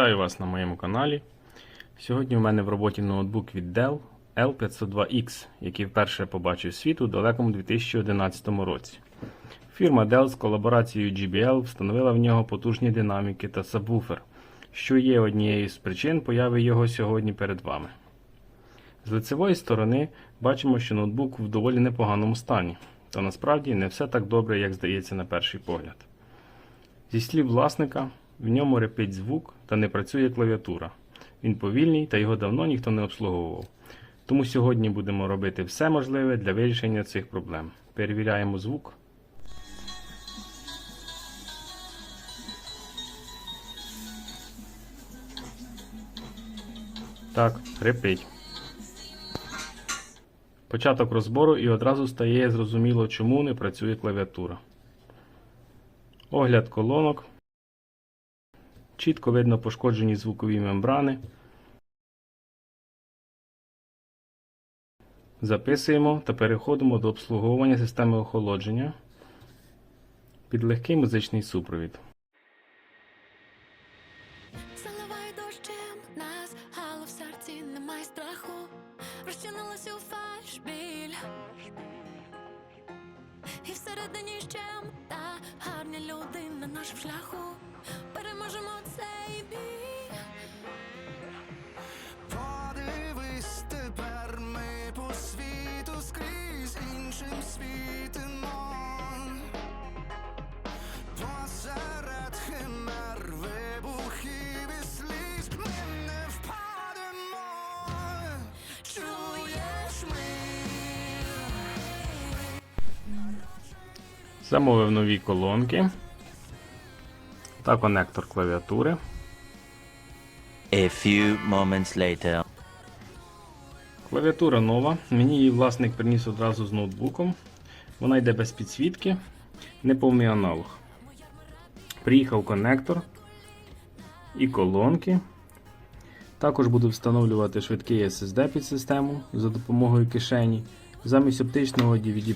Вітаю вас на моєму каналі. Сьогодні у мене в роботі ноутбук від Dell L502X, який вперше побачив світ у далекому 2011 році. Фірма Dell з колаборацією GBL встановила в нього потужні динаміки та сабвуфер, що є однією з причин появи його сьогодні перед вами. З лицевої сторони бачимо, що ноутбук в доволі непоганому стані, та насправді не все так добре, як здається на перший погляд. Зі слів власника, в ньому репить звук та не працює клавіатура. Він повільний та його давно ніхто не обслуговував. Тому сьогодні будемо робити все можливе для вирішення цих проблем. Перевіряємо звук. Так, репить. Початок розбору і одразу стає зрозуміло, чому не працює клавіатура. Огляд колонок. Чітко видно пошкоджені звукові мембрани. Записуємо та переходимо до обслуговування системи охолодження під легкий музичний супровід. Заливай дощем нас, але в серці немає страху. Розчинилась у фальш біль. І всередині ще та гарні люди на нашому шляху. Замовив нові колонки та конектор клавіатури. A few moments later. Клавіатура нова. Мені її власник приніс одразу з ноутбуком. Вона йде без підсвітки, неповний аналог. Приїхав конектор і колонки. Також буду встановлювати швидкий SSD під систему за допомогою кишені замість оптичного DVD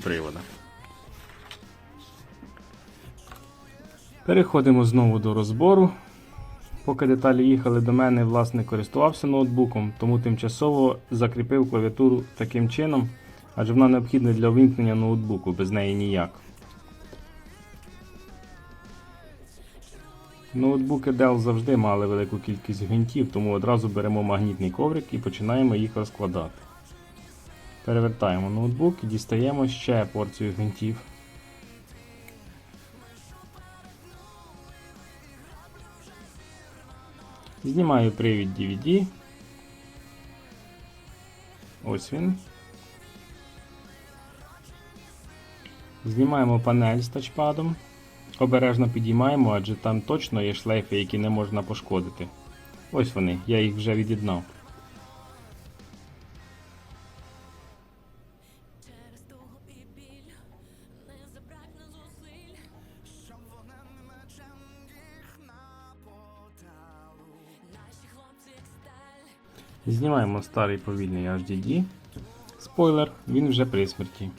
Переходимо знову до розбору. Поки деталі їхали до мене, власник користувався ноутбуком, тому тимчасово закріпив клавіатуру таким чином, адже вона необхідна для увімкнення ноутбуку, без неї ніяк. Ноутбуки Dell завжди мали велику кількість гвинтів, тому одразу беремо магнітний коврик і починаємо їх розкладати. Перевертаємо ноутбук і дістаємо ще порцію гвинтів. Знімаю привід DVD. Ось він. Знімаємо панель з тачпадом. Обережно підіймаємо, адже там точно є шлейфи, які не можна пошкодити. Ось вони, я їх вже від'єднав. Знімаємо старий повільний HDD. Спойлер, він вже при смерті.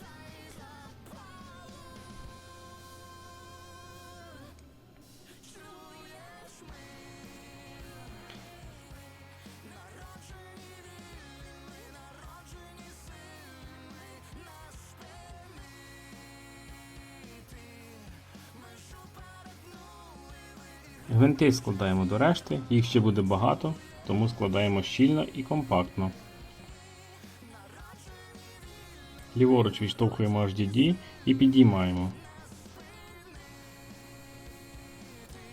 Гвинти складаємо до решти, їх ще буде багато, тому складаємо щільно і компактно. Ліворуч відштовхуємо HDD і підіймаємо.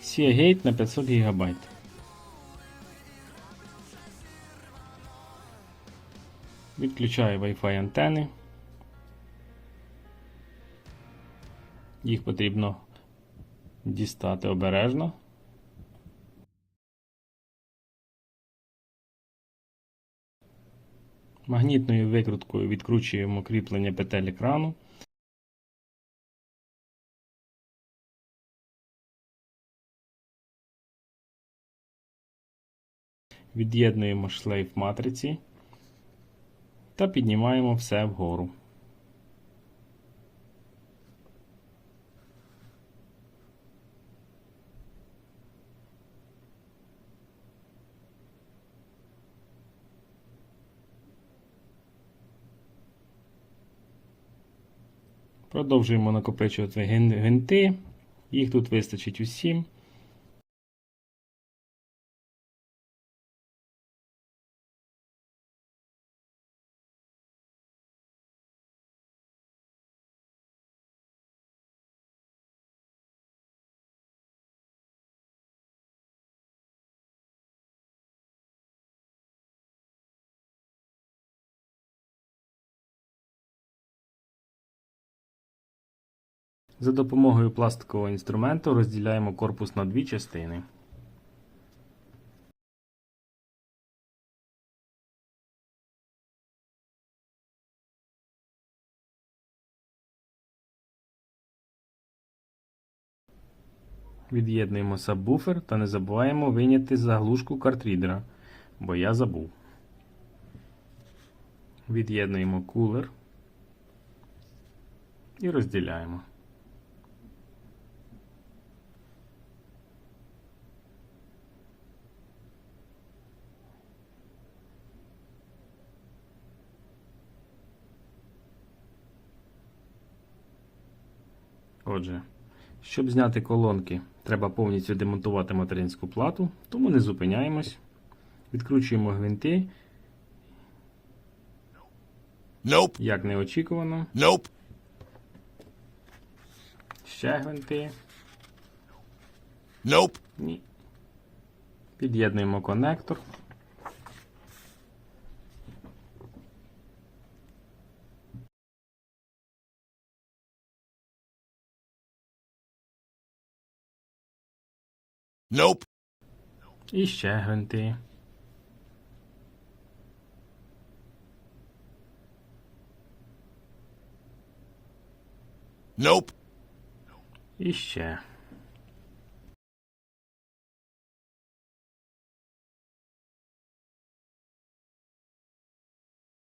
Seagate на 500 ГБ. Відключаю Wi-Fi антени. Їх потрібно дістати обережно. Магнітною викруткою відкручуємо кріплення петель екрану. Від'єднуємо шлейф матриці та піднімаємо все вгору. Продовжуємо накопичувати генти. Їх тут вистачить усім. За допомогою пластикового інструменту розділяємо корпус на дві частини. Від'єднуємо сабвуфер та не забуваємо вийняти заглушку картрідера, бо я забув. Від'єднуємо кулер і розділяємо. Отже, щоб зняти колонки, треба повністю демонтувати материнську плату, тому не зупиняємось. Відкручуємо гвинти, Nope. як неочікувано. Nope. Ще гвинти. Nope. Ні. Під'єднуємо конектор. Nope. І ще гвинти. Nope. І ще.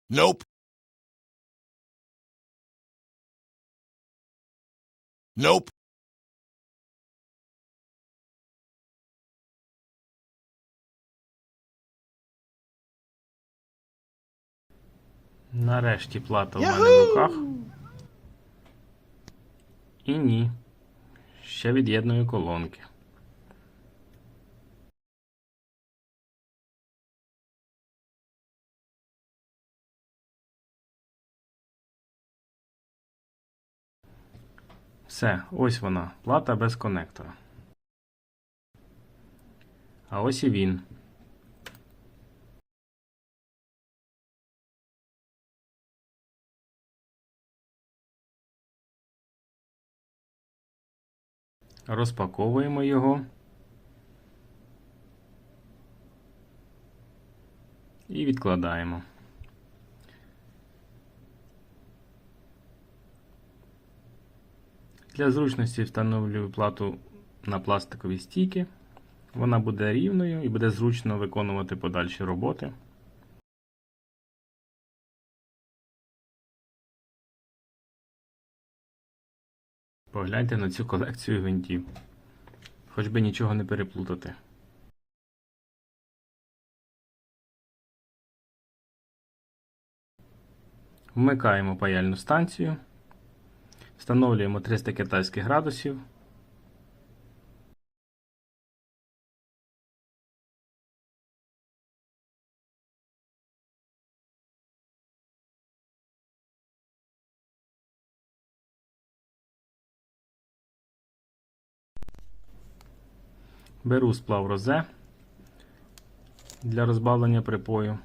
Nope. Nope. Нарешті плата у мене в руках. І ні. Ще від'єдную колонки. Все, ось вона, плата без конектора. А ось і він. Розпаковуємо його. І відкладаємо. Для зручності встановлюю плату на пластикові стійки. Вона буде рівною і буде зручно виконувати подальші роботи. Погляньте на цю колекцію гвинтів. Хоч би нічого не переплутати. Вмикаємо паяльну станцію. Встановлюємо 300 китайських градусів. Беру сплав розе для розбавлення припою.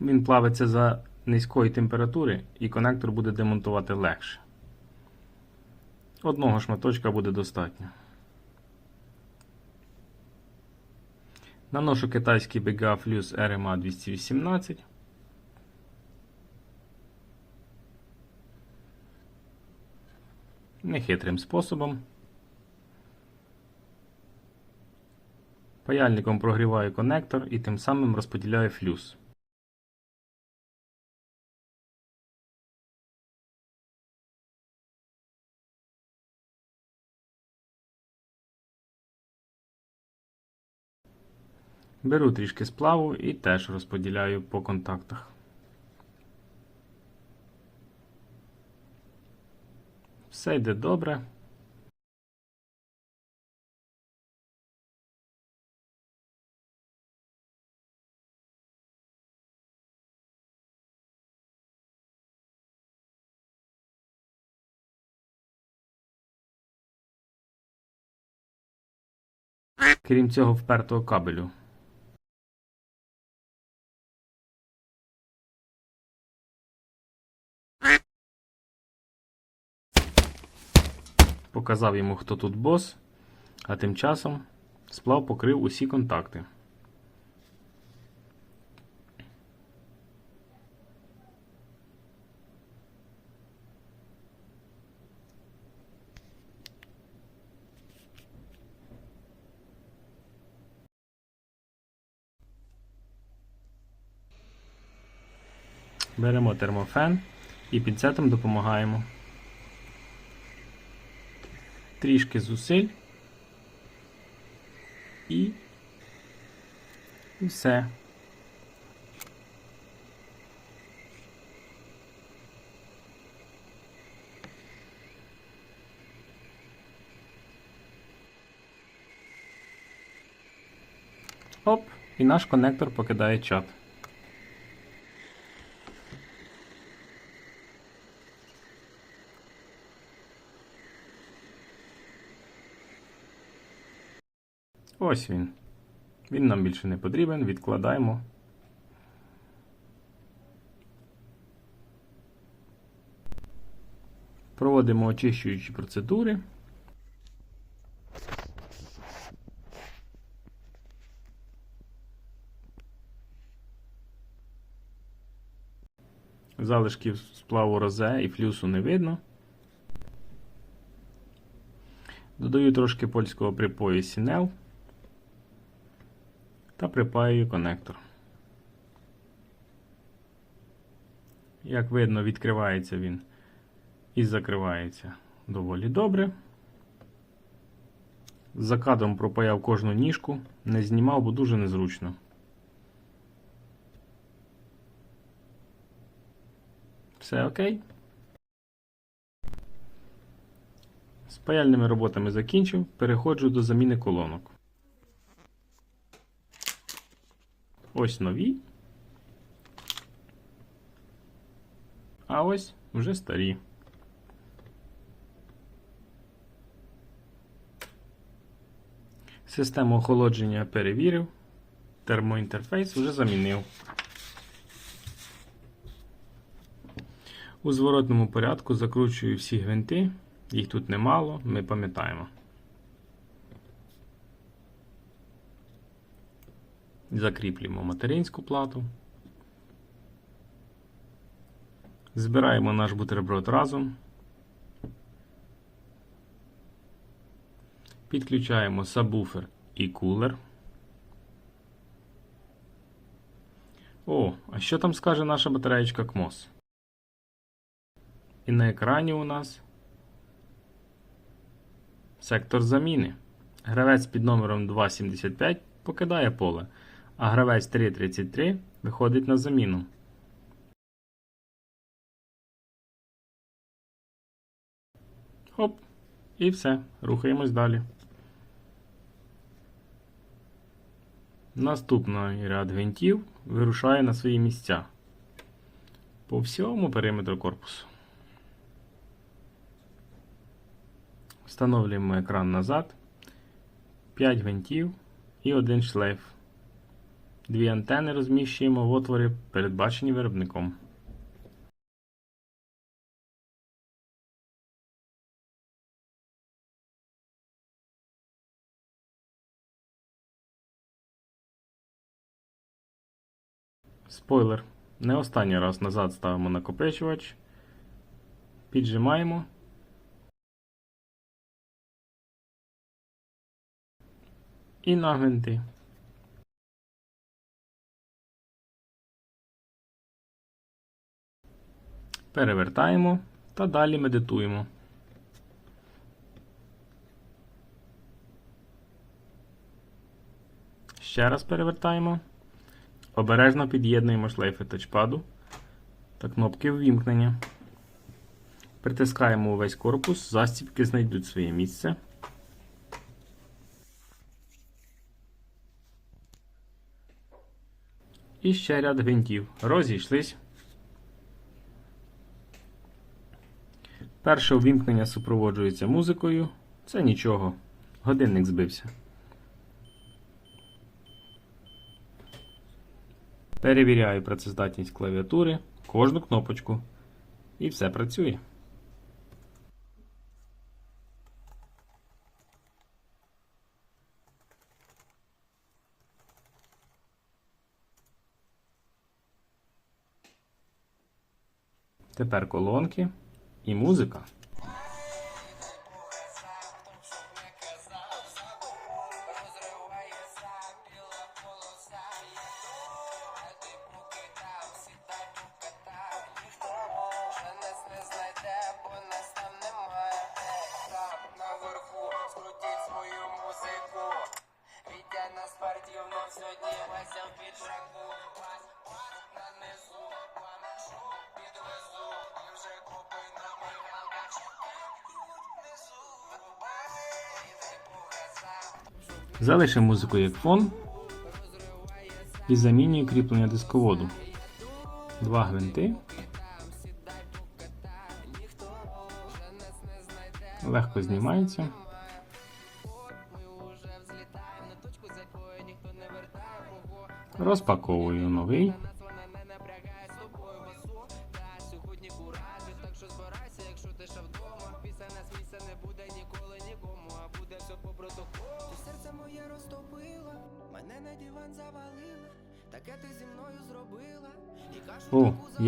Він плавиться за низької температури і конектор буде демонтувати легше. Одного шматочка буде достатньо. Наношу китайський BGA Fuse RMA 218. Нехитрим способом. Паяльником прогріваю конектор і тим самим розподіляю флюс. Беру трішки сплаву і теж розподіляю по контактах. Все йде добре. Крім цього впертого кабелю. Показав йому, хто тут бос, а тим часом сплав покрив усі контакти. Беремо термофен і пінцетом допомагаємо. Трішки зусиль. І, і все. Оп, і наш коннектор покидає чат. Ось він. Він нам більше не потрібен, відкладаємо. Проводимо очищуючі процедури. Залишків сплаву розе і флюсу не видно. Додаю трошки польського припою Сінел та припаюю конектор. Як видно, відкривається він і закривається доволі добре. За кадром пропаяв кожну ніжку, не знімав, бо дуже незручно. Все окей. З паяльними роботами закінчив, переходжу до заміни колонок. Ось нові. А ось вже старі. Систему охолодження перевірив. Термоінтерфейс вже замінив. У зворотному порядку закручую всі гвинти. Їх тут немало, ми пам'ятаємо. Закріплюємо материнську плату. Збираємо наш бутерброд разом. Підключаємо сабвуфер і кулер. О, а що там скаже наша батареєчка КМОС? І на екрані у нас сектор заміни. Гравець під номером 275 покидає поле, а гравець 333 виходить на заміну. Хоп, і все. Рухаємось далі. Наступний ряд гвинтів вирушає на свої місця по всьому периметру корпусу. Встановлюємо екран назад, 5 гвинтів і один шлейф. Дві антени розміщуємо в отворі, передбачені виробником. Спойлер. Не останній раз назад ставимо накопичувач, піджимаємо. І на Перевертаємо та далі медитуємо. Ще раз перевертаємо. Обережно під'єднуємо шлейфи тачпаду та кнопки ввімкнення. Притискаємо увесь корпус, застібки знайдуть своє місце. І ще ряд гвинтів. Розійшлись. Перше увімкнення супроводжується музикою. Це нічого. Годинник збився. Перевіряю працездатність клавіатури, кожну кнопочку. І все працює. Тепер колонки і музика. Залишимо музику як фон і замінюю кріплення дисководу. Два гвинти. Легко знімається. Розпаковую новий.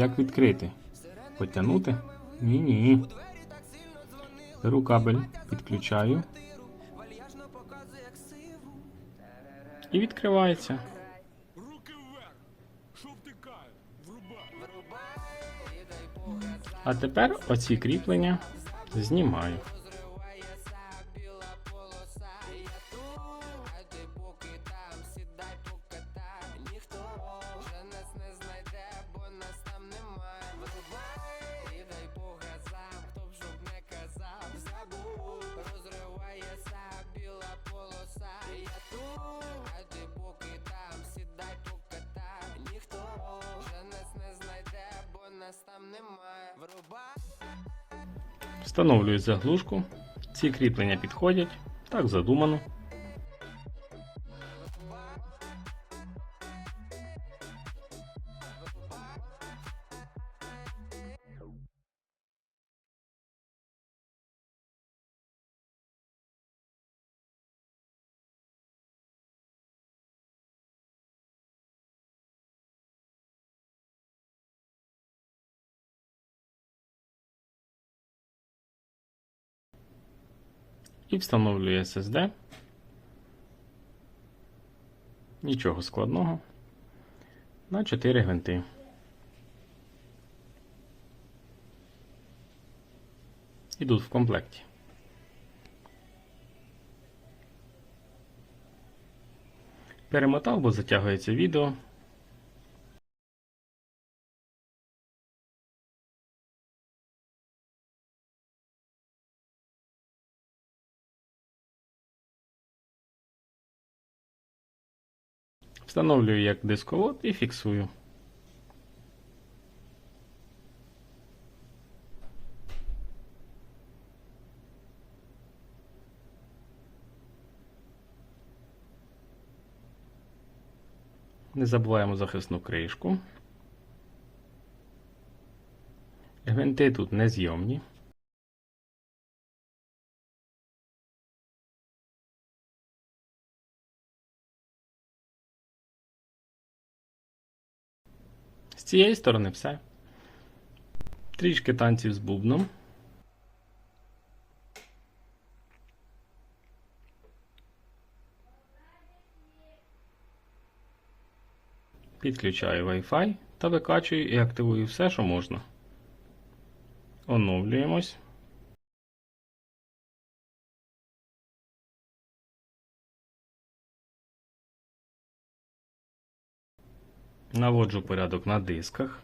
Як відкрити? Потягнути? Ні, ні. Беру кабель, підключаю. І відкривається. А тепер оці кріплення знімаю. Заглушку. Ці кріплення підходять. Так задумано. І встановлюю SSD. Нічого складного. На 4 гвинти. Ідуть в комплекті. Перемотав, бо затягується відео. Встановлюю як дисковод і фіксую. Не забуваємо захисну кришку. Гвинти тут незйомні. Цієї сторони все. Трішки танців з бубном. Підключаю Wi-Fi та викачую і активую все, що можна. Оновлюємось. Наводжу порядок на дисках.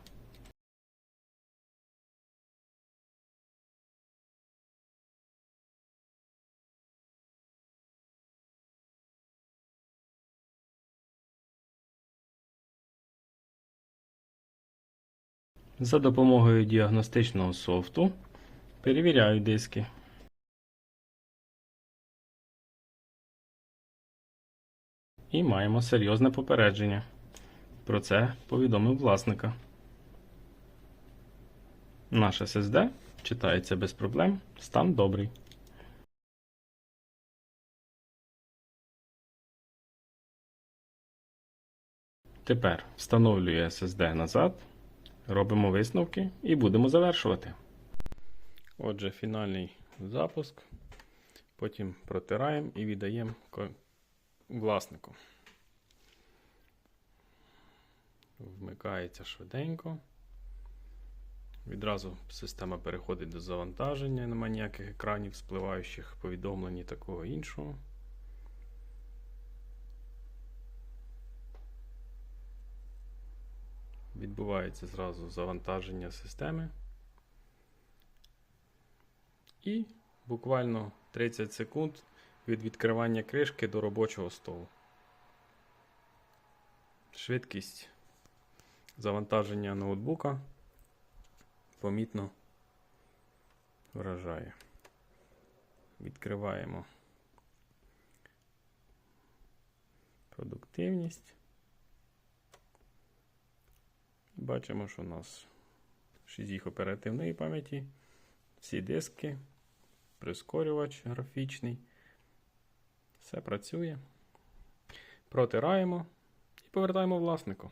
За допомогою діагностичного софту перевіряю диски. І маємо серйозне попередження. Про це повідомив власника. Наш SSD читається без проблем, стан добрий. Тепер встановлюю SSD назад, робимо висновки і будемо завершувати. Отже, фінальний запуск. Потім протираємо і віддаємо власнику. Вмикається швиденько. Відразу система переходить до завантаження, немає ніяких екранів, спливаючих повідомлень і такого іншого. Відбувається зразу завантаження системи. І буквально 30 секунд від відкривання кришки до робочого столу. Швидкість завантаження ноутбука помітно вражає. Відкриваємо продуктивність. Бачимо, що у нас 6 їх оперативної пам'яті, всі диски, прискорювач графічний. Все працює. Протираємо і повертаємо власнику.